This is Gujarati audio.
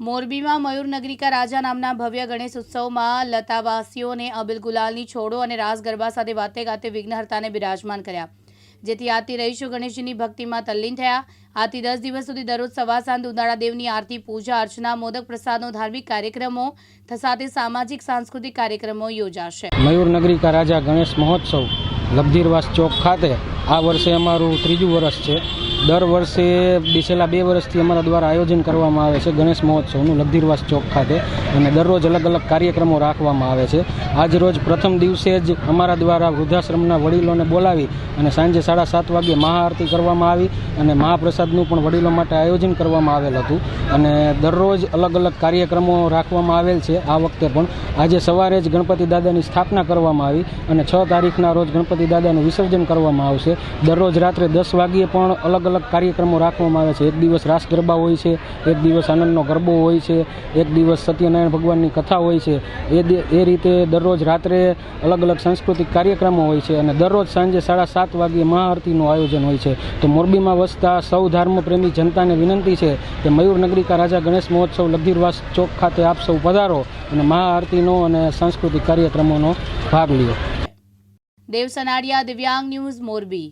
મોરબીમાં મયુરનગરિકા રાજા નામના ભવ્ય ગણેશ ઉત્સવમાં લતાવાસીઓને અબિલ ગુલાલની છોડો અને રાસ ગરબા સાથે વાતે ગાતે વિઘ્નહર્તાને બિરાજમાન કર્યા. જેથી આથી રહીશો ગણેશજીની ભક્તિમાં તલ્લીન થયા. આથી દસ દિવસ સુધી દરરોજ સવા સાંજ ઉનાળા દેવની આરતી, પૂજા, અર્ચના, મોદક પ્રસાદનો ધાર્મિક કાર્યક્રમો સાથે સામાજિક, સાંસ્કૃતિક કાર્યક્રમો યોજાશે. મયુરનગરિકા રાજા ગણેશ મહોત્સવ લબ્ધીરવાસ ચોક ખાતે આ વર્ષે અમારું ત્રીજું વર્ષ છે. દર વર્ષે છેલ્લા બે વર્ષથી અમારા દ્વારા આયોજન કરવામાં આવે છે ગણેશ મહોત્સવનું લગધીરવાસ ચોક ખાતે અને દરરોજ અલગ અલગ કાર્યક્રમો રાખવામાં આવે છે. આજ રોજ પ્રથમ દિવસે જ અમારા દ્વારા વૃદ્ધાશ્રમના વડીલોને બોલાવી અને સાંજે સાડા સાત વાગ્યે મહાઆરતી કરવામાં આવી અને મહાપ્રસાદનું પણ વડીલો માટે આયોજન કરવામાં આવેલ હતું. અને દરરોજ અલગ અલગ કાર્યક્રમો રાખવામાં આવેલ છે. આ વખતે પણ આજે સવારે જ ગણપતિ દાદાની સ્થાપના કરવામાં આવી અને છ તારીખના રોજ ગણપતિ દાદાનું વિસર્જન કરવામાં આવશે. દરરોજ રાત્રે દસ વાગ્યે પણ અલગ અલગ કાર્યક્રમો રાખવામાં આવે છે. એક દિવસ રાસ ગરબા હોય છે, એક દિવસ આનંદનો ગરબો હોય છે, એક દિવસ સત્યનારાયણ ભગવાનની કથા હોય છે. એ એ રીતે દરરોજ રાત્રે અલગ અલગ સાંસ્કૃતિક કાર્યક્રમો હોય છે અને દરરોજ સાંજે સાડા સાત વાગ્યે મહાઆરતીનું આયોજન હોય છે. તો મોરબીમાં વસતા સૌ ધર્મપ્રેમી જનતાને વિનંતી છે કે મયુરનગરિકા રાજા ગણેશ મહોત્સવ લગીરવાસ ચોક ખાતે આપ સૌ પધારો અને મહાઆરતીનો અને સાંસ્કૃતિક કાર્યક્રમોનો ભાગ લ્યો. દેવ સનાડિયા દિવ્યાંગ ન્યૂઝ મોરબી